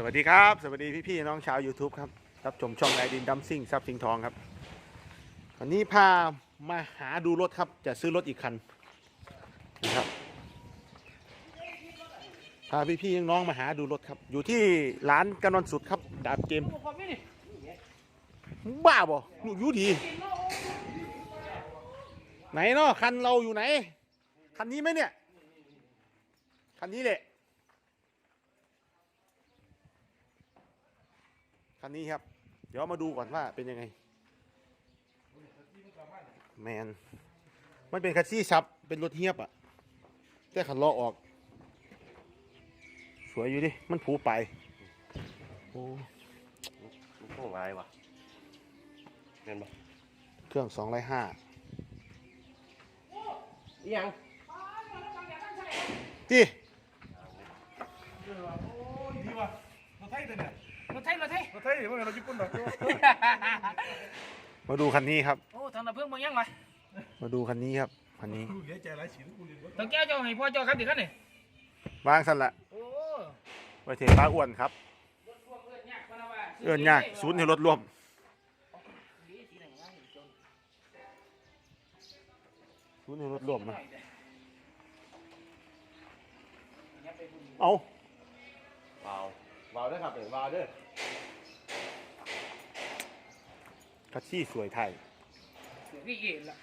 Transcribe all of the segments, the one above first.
สวัสดีครับ สวัสดีพี่ๆน้องชาว YouTube ครับ รับชมช่องไอดินดัมซิ่งซับสิงทองครับ วันนี้พามาหาดูรถครับ จะซื้อรถอีกคันนะครับ พาพี่ๆน้องๆมาหาดูรถครับ อยู่ที่ร้านกันวันสุดครับ ดาบเกม บ้าบ่อยู่อยู่ดี ไหนเนาะคันเราอยู่ไหน คันนี้ไหมเนี่ย คันนี้แหละ คันนี้ครับ เดี๋ยวมาดูก่อนว่าเป็นยังไง แมนมันเป็นคัสซี่ซับ เป็นรถเฮียบอะแต่ขันล้อออก สวยอยู่ดิ มันผูไป โอ้มันต้องลายวะเห็นปะเครื่องสองร้อยห้าอีหยังที่ดีว่ะรถไทยตัวเนี่ย รถไทยรถไทยรถไทยเดี๋ยวมันเราญี่ปุ่นหรอกมาดูคันนี้ครับ โอ้ทางดับเพลิงมายังวะมาดูคันนี้ครับคันนี้กูเหลือใจหลายสีกูเรียนว่าตองแก้วเจ้าให้พ่อเจ้าครับเดี๋ยวกันนี่วางสั่นละโอ้ไว้เทปลาอ้วนครับรถพ่วงเอื้อนยากมาแล้วว่าเอื้อนยากศูนย์ให้รถรวมศูนย์ให้รถรวมนะเอาวา ววาวด้วยครับเดี๋ยววาวด้วยคัสซี่สวยไทยนี่เอ็นละ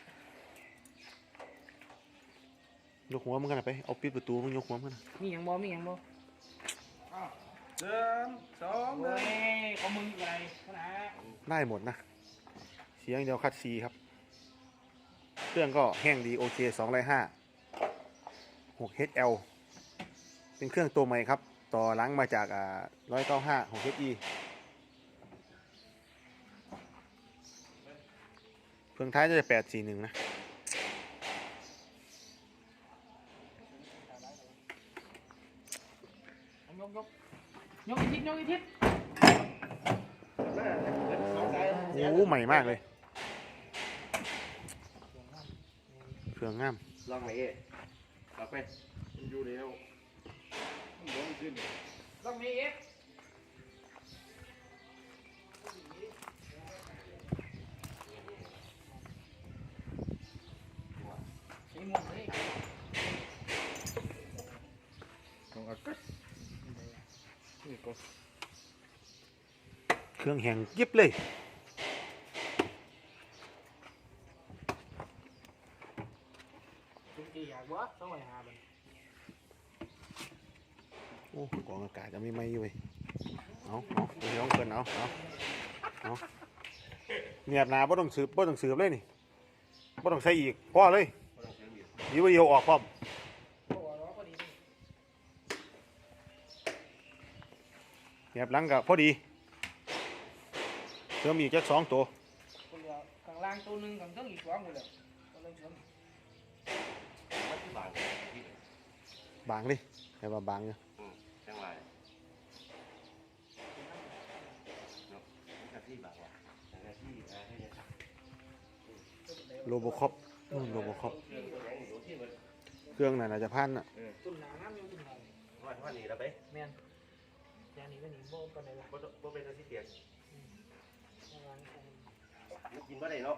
ยกหัวมึงกันนะไป เอาปิดประตูมึงยกหัวมึงกันนะมีหยังบ่มีหยังบ่เดินสองโอ้ยเอามึงอยู่ไรขนาดได้หมดนะ เสียงเดียวคัดซีครับ เครื่องก็แห้งดีโอเคสองร้อยห้าหก HL เป็นเครื่องตัวใหม่ครับ ต่อหลังมาจากอ่าร้อยเก้าห้าหก HE เครื่องท้ายน่าจะแปดสี่หนึ่งนะยกยกยกอีกทิศยกอีกทิศโอ้ใหม่มากเลยเครื่องงามลองไหนเอ๊ะลองไปอยู่แล้วมันร้อน ขึ้นต้องมีเอ็กสีม่วงเลยของอากาศนี่ก็เครื่องแห้งยิบเลย จุกจีอยากบ่ต้องไปหามัน โอ้กองอากาศจะไม่ไหม้อยู่เว้ยเอาเอาเดี๋ยวต้องเกินเอาเอาเอาเนียบหนาบ่ต้องสืบบ่ต้องสืบเลยนี่บ่ต้องใส่อีกพอเลยดีว่าเดียวออกพร้อมโอ้ร้องพอดีนี่เนียบหลังกับพอดีเติมอีกจักสองตัวคนเดียวข้างล่างตัวหนึงข้างเทิงอีกสองคนเดียวก็เลยเสริมมันที่บางที่บางดิให้ว่าบางอยู่ อืมจังไรเนาะมันที่บางว่ะแต่ที่อะไรให้เนี่ย โรบคอปนู่นโรบคอปเรื่องตัวไหนอยู่ที่มันเครื่องนั่นอาจจะพันอะตุ่นหนาน้ำอยู่ตุ่นหนาว่าว่าหนีแล้วไปแม่นยานี้ก็หนีโบ้กันเลยล่ะเพราะเพราะเป็นตัวที่เตียงประมาณนี้มันกินว่าได้เนาะ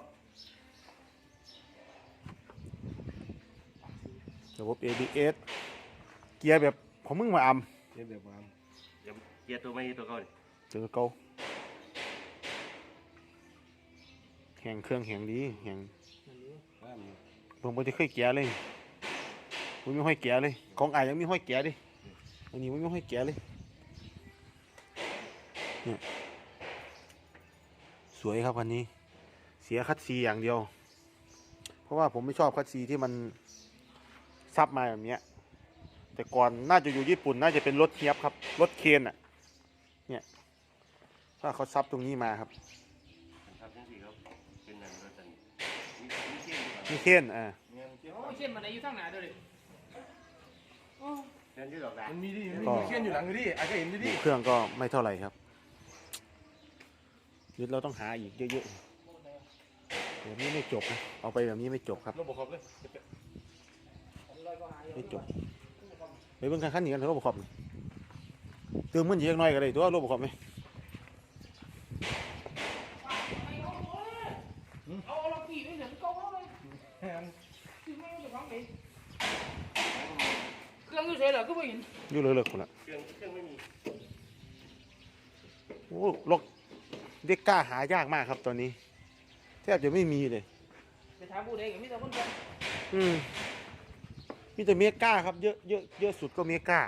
ระบบ ABS เกียร์แบบของมึงมาอำเจ็บแบบว่าเดี๋ยวเกียร์ตัวไม่ตัวเก่าดิเจอเก่าแหงเครื่องแหงดีแหงนั่นอยู่บ้าน ผมบ่ได้เคยแกะเลยผมมีห้อยแกะเลย ของอายยังมีห้อยแกะดิอันนี้มันมีห้อยแกะเลยเนี่ยสวยครับคันนี้ เสียคัดซีอย่างเดียว เพราะว่าผมไม่ชอบคัดซีที่มันซับมาแบบเนี้ย แต่ก่อนน่าจะอยู่ญี่ปุ่น น่าจะเป็นรถเทียบครับ รถเคนอะเนี่ย ถ้าเขาซับตรงนี้มาครับ ทำทั้งสี่เขาเป็นนั่นรถตันมี มีเทียนดีกว่านี่เคนอ่าเงี้ยเจ็บโอ้ยเช่นมันไหนอยู่ทางหน้าเด้อดิโอ้เทียนที่ดอกนะมันมีดิมันมีเขียนอยู่หลังดิไอ้ก็เห็นดิดิเครื่องก็ไม่เท่าไหร่ครับยึดเราต้องหาอีกเยอะๆแบบนี้ไม่จบนะเอาไปแบบนี้ไม่จบครับรถบกครบเลยผมลอยก็หาอยู่ไม่จบไปเบิ่งคันคันนี้กันเถอะบ่ขอบนี่เติมมันเยอะหน่อยก็ได้ตัวรถประกอบไหม เอาเอาเราขี่ด้วยเดี๋ยวมันเกาเขาเลยคือไม่เอาจะฟังเลย เครื่องอยู่เฉยเหรอก็ไม่เห็นอยู่เลยเลยคนละเครื่องเครื่องไม่มีโอ้รถเด็กกล้าหายากมากครับตอนนี้ แทบจะไม่มีเลยไปถามผู้ใดกับมิตรคนกันอืมมีแต่เมกาครับเยอะเยอะเยอะสุดก็เมกา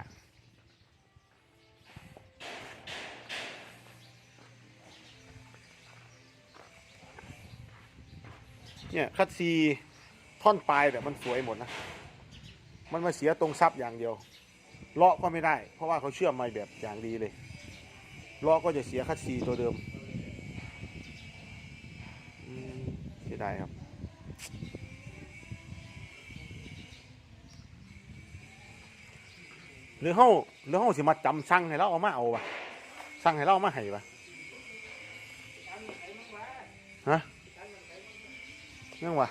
เนี่ยคัดซีท่อนปลายแบบมันสวยหมดนะ มันมาเสียตรงซับอย่างเดียวเลาะก็ไม่ได้ เพราะว่าเขาเชื่อมมาแบบอย่างดีเลยเลาะก็จะเสียคัดซีตัวเดิมอืมเสียดายครับหรือเฮาหรือเฮาสิมาจำสั่งให้เราเอามาเอาปะสั่งให้เราเอามาให้ปะฮะถามใครมั่งวะ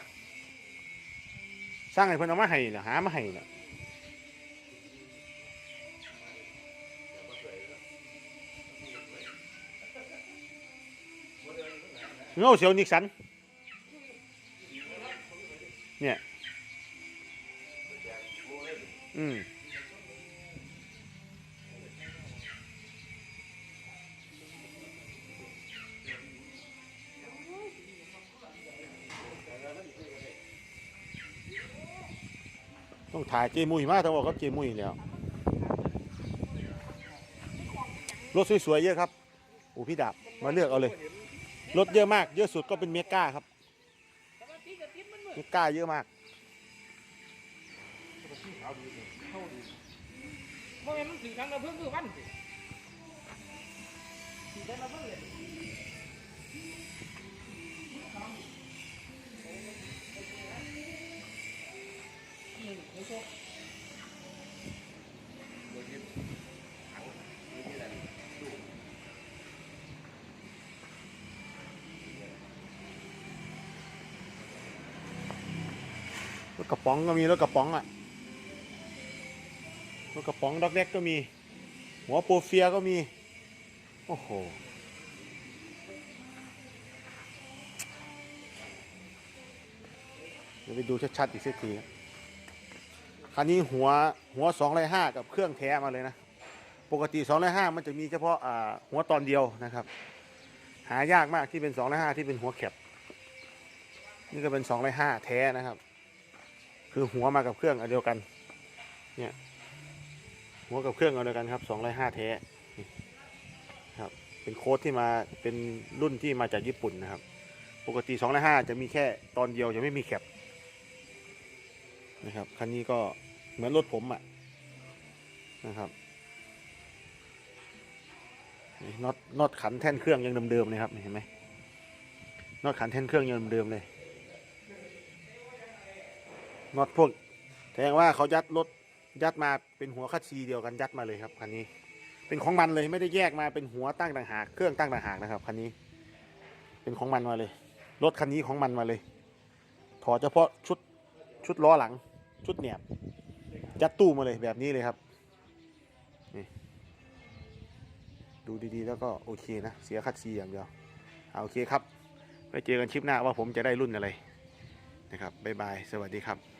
ยังวะสั่งให้เพิ่นเอามาให้น่ะหามาให้น่ะเงาเสียวนิกสัน เนี่ย อืม ถ่ายเจมุยมาต้องบอกกับเจมุยแล้วรถสวยๆเยอะครับอ้พี่ดาบมาเลือกเอาเลยรถเยอะมาก เยอะสุดก็เป็นเมก้าครับเมก้าเยอะมากเพราะงั้นมันถือทางระเบิดคือวันสิถือทางระเบิด รถกระป๋องก็มีรถกระป๋องอะรถกระป๋องด็อกแดกก็มี หัวโปรเฟียก็มี โอ้โหเดี๋ยวไปดูชัดๆอีกสักทีครับ คันนี้หัวหัวสองร้อยห้ากับเครื่องแท้มาเลยนะ ปกติสองร้อยห้ามันจะมีเฉพาะหัวตอนเดียวนะครับ หายากมากที่เป็นสองร้อยห้าที่เป็นหัวแคปนี่ก็เป็นสองร้อยห้าแท้นะครับ คือหัวมากับเครื่องอันเดียวกัน เนี่ย หัวกับเครื่องอันเดียวกันครับสองร้อยห้าแท้ครับ เป็นโค้ดที่มาเป็นรุ่นที่มาจากญี่ปุ่นนะครับ ปกติสองร้อยห้าจะมีแค่ตอนเดียวจะไม่มีแคปนะครับ คันนี้ก็ เหมือนรถผมอะนะครับนี่น็อตน็อตขันแท่นเครื่องยังเดิมๆเลยครับเห็นไหมน็อตขันแท่นเครื่องยังเดิมๆเลยน็อตพวกแสดงว่าเขายัดรถยัดมาเป็นหัวคัดซีเดียวกันยัดมาเลยครับคันนี้ เป็นของมันเลยไม่ได้แยกมาเป็นหัวตั้งต่างหากเครื่องตั้งต่างหากนะครับคันนี้ เป็นของมันมาเลยรถคันนี้ของมันมาเลย ถอดเฉพาะชุดชุดล้อหลัง ชุดแหนบ ยัดตู้มาเลยแบบนี้เลยครับนี่ดูดีๆแล้วก็โอเคนะ เสียคัดซีอย่างเดียวเอาโอเคครับไว้เจอกันคลิปหน้าว่าผมจะได้รุ่นอะไรนะครับบ๊ายบาย สวัสดีครับ